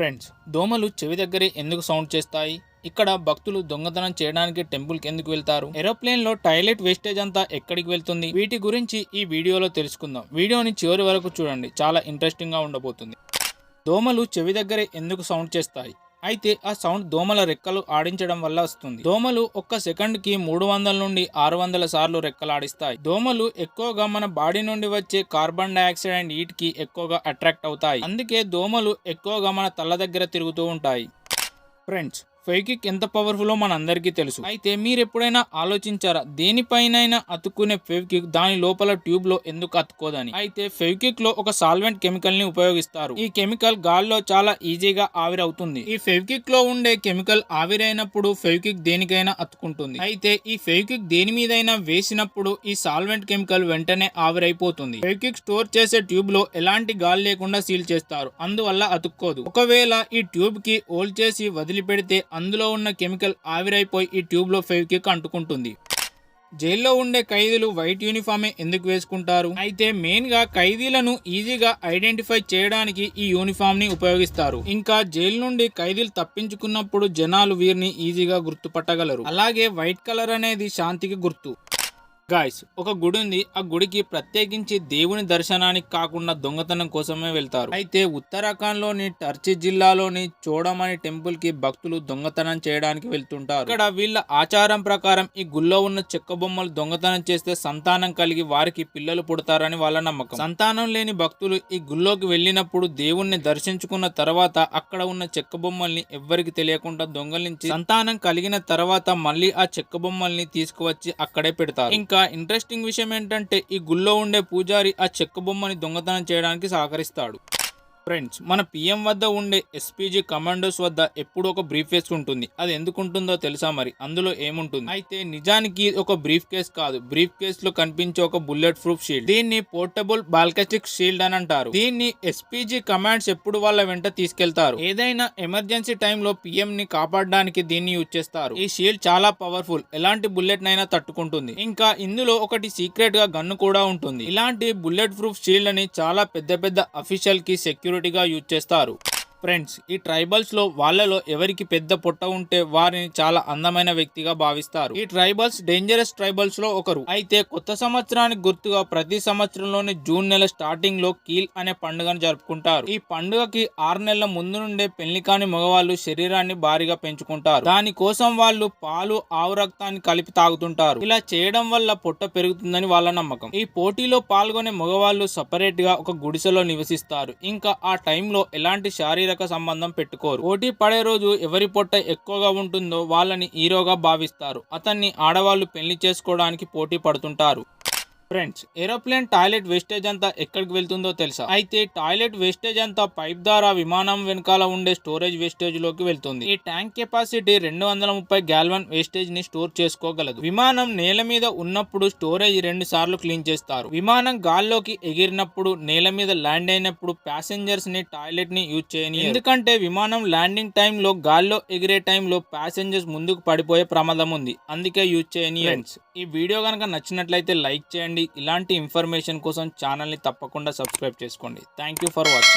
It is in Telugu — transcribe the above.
ఫ్రెండ్స్ దోమలు చెవి దగ్గరే ఎందుకు సౌండ్ చేస్తాయి? ఇక్కడ భక్తులు దొంగతనం చేయడానికి టెంపుల్కి ఎందుకు వెళ్తారు? ఏరోప్లేన్లో టాయిలెట్ వేస్టేజ్ అంతా ఎక్కడికి వెళ్తుంది? వీటి గురించి ఈ వీడియోలో తెలుసుకుందాం. వీడియోని చివరి వరకు చూడండి. చాలా ఇంట్రెస్టింగ్గా ఉండబోతుంది. దోమలు చెవి దగ్గరే ఎందుకు సౌండ్ చేస్తాయి? అయితే ఆ సౌండ్ దోమల రెక్కలు ఆడించడం వల్ల వస్తుంది. దోమలు ఒక్క సెకండ్కి మూడు వందల నుండి ఆరు వందల సార్లు రెక్కలాడిస్తాయి దోమలు ఎక్కువగా మన బాడీ నుండి వచ్చే కార్బన్ డైఆక్సైడ్ అండ్ హీట్కి ఎక్కువగా అట్రాక్ట్ అవుతాయి. అందుకే దోమలు ఎక్కువగా మన తల దగ్గర తిరుగుతూ ఉంటాయి. ఫ్రెండ్స్ ఫెవికిక్ ఎంత పవర్ఫుల్లో మన అందరికీ తెలుసు. అయితే మీరు ఎప్పుడైనా ఆలోచించారా దేనిపైనైనా అతుక్కునే ఫెవికిక్ దాని లోపల ట్యూబ్లో ఎందుకు అతుక్కోదని? అయితే ఫెవికిక్లో ఒక సాల్వెంట్ కెమికల్ని ఉపయోగిస్తారు. ఈ కెమికల్ గాల్లో చాలా ఈజీగా ఆవిరవుతుంది. ఈ ఫెవికిక్లో ఉండే కెమికల్ ఆవిరైనప్పుడు ఫెవికిక్ దేనికైనా అతుక్కుంటుంది. అయితే ఈ ఫెవికిక్ దేని మీదైనా వేసినప్పుడు ఈ సాల్వెంట్ కెమికల్ వెంటనే ఆవిరైపోతుంది. ఫెవికిక్ స్టోర్ చేసే ట్యూబ్లో ఎలాంటి గాలి లేకుండా సీల్ చేస్తారు. అందువల్ల అతుక్కోదు. ఒకవేళ ఈ ట్యూబ్కి ఓల్డ్ చేసి వదిలిపెడితే అందులో ఉన్న కెమికల్ ఆవిరైపోయి ఈ ట్యూబ్లో ఫెవికిక్ అంటుకుంటుంది. జైల్లో ఉండే ఖైదీలు వైట్ యూనిఫామే ఎందుకు వేసుకుంటారు? అయితే మెయిన్గా ఖైదీలను ఈజీగా ఐడెంటిఫై చేయడానికి ఈ యూనిఫామ్ని ఉపయోగిస్తారు. ఇంకా జైలు నుండి ఖైదీలు తప్పించుకున్నప్పుడు జనాలు వీరిని ఈజీగా గుర్తుపట్టగలరు. అలాగే వైట్ కలర్ అనేది శాంతికి గుర్తు. గాయస్ ఒక గుడి ఉంది. ఆ గుడికి ప్రత్యేకించి దేవుని దర్శనానికి కాకుండా దొంగతనం కోసమే వెళ్తారు. అయితే ఉత్తరాఖండ్లోని టర్చి జిల్లాలోని చోడమని టెంపుల్కి భక్తులు దొంగతనం చేయడానికి వెళ్తుంటారు. ఇక్కడ వీళ్ళ ఆచారం ప్రకారం ఈ గుళ్ళో ఉన్న చెక్క బొమ్మలు దొంగతనం చేస్తే సంతానం కలిగి వారికి పిల్లలు పుడతారని వాళ్ళ నమ్మకం. సంతానం లేని భక్తులు ఈ గుళ్ళోకి వెళ్ళినప్పుడు దేవుణ్ణి దర్శించుకున్న తర్వాత అక్కడ ఉన్న చెక్క బొమ్మల్ని ఎవ్వరికి తెలియకుండా దొంగలించి సంతానం కలిగిన తర్వాత మళ్ళీ ఆ చెక్క బొమ్మల్ని తీసుకువచ్చి అక్కడే పెడతారు. ఇంకా ఇంట్రెస్టింగ్ విషయం ఏంటంటే ఈ గుళ్ళో ఉండే పూజారి ఆ చెక్క బొమ్మని దొంగతనం చేయడానికి సహకరిస్తాడు. ఫ్రెండ్స్ మన పిఎం వద్ద ఉండే ఎస్పీజీ కమాండోస్ వద్ద ఎప్పుడు ఒక బ్రీఫ్ కేస్ ఉంటుంది. అది ఎందుకు ఉంటుందో తెలుసా మరి? అందులో ఏముంటుంది? అయితే నిజానికి ఒక బ్రీఫ్ కేస్ కాదు. బ్రీఫ్ కేస్లో కనిపించే ఒక బుల్లెట్ ప్రూఫ్ షీల్డ్. దీన్ని పోర్టబుల్ బాల్కస్టిక్ షీల్డ్ అని అంటారు. దీన్ని ఎస్పీజీ కమాండ్స్ ఎప్పుడు వాళ్ళ వెంట తీసుకెళ్తారు? ఏదైనా ఎమర్జెన్సీ టైంలో పిఎం ని కాపాడడానికి దీన్ని యూజ్ చేస్తారు. ఈ షీల్డ్ చాలా పవర్ఫుల్. ఎలాంటి బుల్లెట్ నైనా తట్టుకుంటుంది. ఇంకా ఇందులో ఒకటి సీక్రెట్గా గన్ను కూడా ఉంటుంది. ఇలాంటి బుల్లెట్ ప్రూఫ్ షీల్డ్ అని చాలా పెద్ద పెద్ద అఫీషియల్కి సెక్యూరిటీ సెక్యూరిటీగా యూజ్ చేస్తారు. ఫ్రెండ్స్ ఈ ట్రైబల్స్లో వాళ్ళలో ఎవరికి పెద్ద పొట్ట ఉంటే వారిని చాలా అందమైన వ్యక్తిగా భావిస్తారు. ఈ ట్రైబల్స్ డేంజరస్ ట్రైబల్స్లో ఒకరు. అయితే కొత్త సంవత్సరానికి గుర్తుగా ప్రతి సంవత్సరంలోని జూన్ నెల స్టార్టింగ్లో కీల్ అనే పండుగను జరుపుకుంటారు. ఈ పండుగకి ఆరు నెలల ముందు నుండే పెళ్ళి కాని మగవాళ్ళు శరీరాన్ని భారీగా పెంచుకుంటారు. దాని కోసం వాళ్ళు పాలు ఆవు రక్తాన్ని కలిపి తాగుతుంటారు. ఇలా చేయడం వల్ల పొట్ట పెరుగుతుందని వాళ్ళ నమ్మకం. ఈ పోటీలో పాల్గొనే మగవాళ్ళు సపరేట్గా ఒక గుడిసెలో నివసిస్తారు. ఇంకా ఆ టైంలో ఎలాంటి శారీరక సంబంధం పెట్టుకోరు. పోటీ పడే రోజు ఎవరి పొట్ట ఎక్కువగా ఉంటుందో వాళ్ళని హీరోగా భావిస్తారు. అతన్ని ఆడవాళ్ళు పెళ్ళి చేసుకోవడానికి పోటీ పడుతుంటారు. ఫ్రెండ్స్ ఏరోప్లేన్ టాయిలెట్ వేస్టేజ్ అంతా ఎక్కడికి వెళ్తుందో తెలుసా? అయితే టాయిలెట్ వేస్టేజ్ అంతా పైప్ ద్వారా విమానం వెనకాల ఉండే స్టోరేజ్ వేస్టేజ్లోకి వెళ్తుంది. ఈ ట్యాంక్ కెపాసిటీ రెండు వందల ముప్పై గ్యాల్వన్ వేస్టేజ్ని స్టోర్ చేసుకోగలదు. విమానం నేల మీద ఉన్నప్పుడు స్టోరేజ్ రెండు సార్లు క్లీన్ చేస్తారు. విమానం గాల్లోకి ఎగిరినప్పుడు నేల మీద ల్యాండ్ అయినప్పుడు ప్యాసింజర్స్ని టాయిలెట్ని యూజ్ చేయని ఎందుకంటే విమానం ల్యాండింగ్ టైంలో గాల్లో ఎగిరే టైంలో ప్యాసింజర్స్ ముందుకు పడిపోయే ప్రమాదం ఉంది. అందుకే యూజ్ చేయని ఈ వీడియో కనుక నచ్చినట్లయితే లైక్ చేయండి. ఇలాంటి ఇన్ఫర్మేషన్ కోసం ఛానల్ని తప్పకుండా సబ్స్క్రైబ్ చేసుకోండి. Thank you for watching